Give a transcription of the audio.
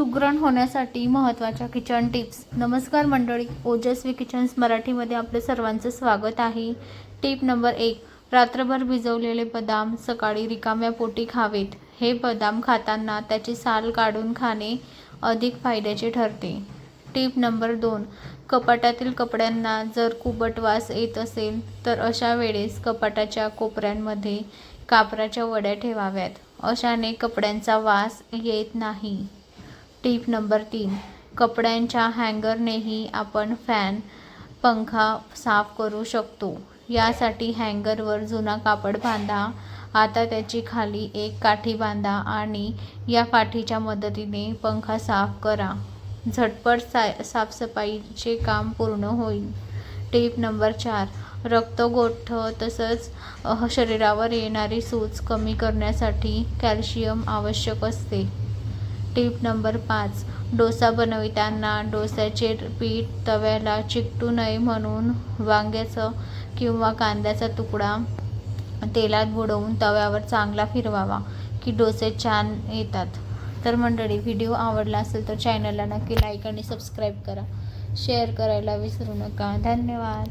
सुग्रण होण्यासाठी महत्त्वाच्या kitchen tips. नमस्कार मंडळी ओजस्वी किचन्स मराठीमध्ये आपलं सर्वांचं स्वागत आहे. टिप नंबर एक रात्रभर भिजवलेले बदाम सकाळी रिकाम्या पोटी खावेत. हे बदाम खाताना त्याची साल काढून खाणे अधिक फायद्याचे ठरते. टिप नंबर दोन कपाटातील कपड्यांना जर कुबट वास येत असेल तर अशा वेळेस कपाटाच्या कोपऱ्यांमध्ये कापराच्या वड्या ठेवाव्यात. अशाने कपड्यांचा वास येत नाही. टीप नंबर तीन. कपड्यांच्या हँगरनेही आपण फॅन पंखा साफ करू शकतो. यासाठी हँगरवर जुना कापड बांधा. आता त्याची खाली एक काठी बांधा आणि या काठीच्या मदतीने पंखा साफ करा. झटपट सा साफसफाईचे काम पूर्ण होईल. टीप नंबर चार. रक्तगोठ्ठ तसंच शरीरावर येणारी सूज कमी करण्यासाठी कॅल्शियम आवश्यक असते. टिप नंबर पाच. डोसा बनविताना डोस्याचे पीठ तव्याला चिकटू नये म्हणून वांग्याचं किंवा कांद्याचा तुकडा तेलात बुडवून तव्यावर चांगला फिरवावा की डोसे छान येतात. तर मंडळी व्हिडिओ आवडला असेल तर चॅनलला नक्की लाईक आणि सबस्क्राईब करा. शेअर करायला विसरू नका. धन्यवाद.